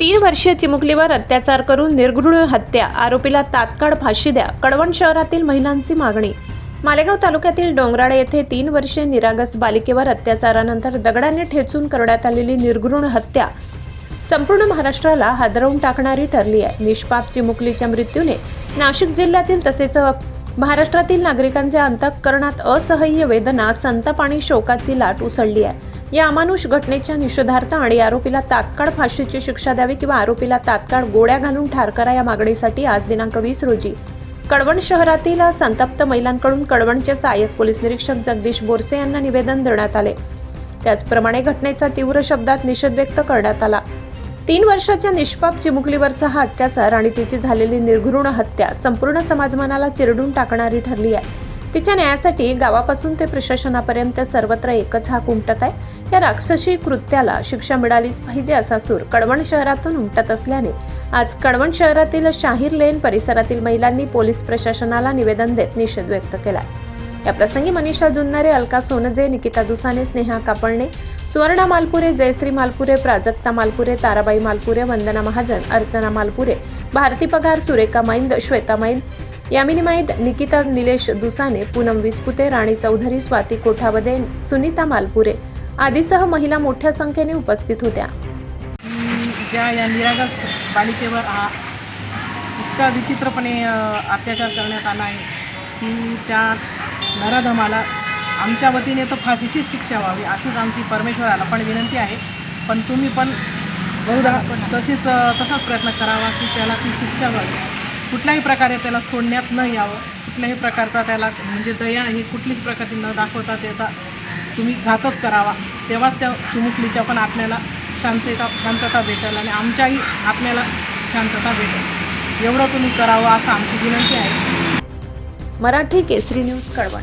तीन वर्षीय चिमुकलीवर अत्याचार करून निर्घृण हत्या. आरोपीला तात्काळ फाशी द्या. कळवण शहरातील महिलांची मागणी. मालेगाव तालुक्यातील डोंगराळे येथे तीन वर्षीय निरागस बालिकेवर अत्याचारानंतर दगडाने ठेचून करण्यात आलेली निर्घृण हत्या संपूर्ण महाराष्ट्राला हादरवून टाकणारी ठरली आहे. निष्पाप चिमुकलीच्या मृत्यूने नाशिक जिल्ह्यातील तसेच महाराष्ट्रातील नागरिकांच्या अंतःकरणात असह्य वेदना संताप आणि शोकाची लाट उसळली आहे. या अमानुष घटनेच्या निषेधार्थ आणि आरोपीला तात्काळ फाशीची शिक्षा द्यावी किंवा आरोपीला तात्काळ गोळ्या घालून ठार करा या मागणीसाठी आज दिनांक वीस रोजी कळवण शहरातील संतप्त महिलांकडून कळवणचे सहाय्यक पोलीस निरीक्षक जगदीश बोरसे यांना निवेदन देण्यात आले. त्याचप्रमाणे घटनेचा तीव्र शब्दात निषेध व्यक्त करण्यात आला. तीन वर्षाच्या निष्पाप चिमुकलीवरचा हा अत्याचार आणि तिची झालेली निर्घृण हत्या संपूर्ण समाजमनाला चिरडून टाकणारी ठरली आहे. तिच्या न्यायासाठी गावापासून ते प्रशासनापर्यंत सर्वत्र एकच हाक उमटत आहे. या राक्षसी कृत्याला शिक्षा मिळालीच पाहिजे असा सूर कडवण शहरातून उमटत असल्याने आज कडवण शहरातील शाहीर लेन परिसरातील महिलांनी पोलीस प्रशासनाला निवेदन देत निषेध व्यक्त केला या प्रसंगी मनीषा जुन्नरे अलका सोनजे निकिता दुसाने स्नेहा कापडणे सुवर्णा मालपुरे जयश्री मालपुरे प्राजक्ता मालपुरे ताराबाई मालपुरे वंदना महाजन अर्चना मालपुरे भारती पगार सुरेखा मैंद श्वेता मैंद यामिनी मैद निकिता निलेश दुसाने पूनम विस्पुते राणी चौधरी स्वाती कोठावदे सुनीता मालपुरे आदीसह महिला मोठ्या संख्येने उपस्थित होत्या. ज्या या निरागस बालिकेवर हा इतका विचित्रपणे अत्याचार करण्यात आला आहे की त्या नराधमाला आमच्या वतीने तर फाशीचीच शिक्षा व्हावी अशीच आमची परमेश्वराला पण विनंती आहे. पण तुम्ही पण बहुधा तशीच तसाच प्रयत्न करावा की त्याला ती शिक्षा व्हावी. कुठल्याही प्रकारे त्याला सोडण्यात न यावं. कुठल्याही प्रकारचा त्याला म्हणजे दया ही कुठलीच प्रकारची न दाखवता त्याचा तुम्ही घातच करावा. तेव्हाच त्या चिमुकलीच्या पण आत्म्याला शांतता शांतता भेटेल आणि आमच्याही आत्म्याला शांतता भेटेल. एवढं तुम्ही करावं असं आमची विनंती आहे. मराठी केसरी न्यूज कळवण.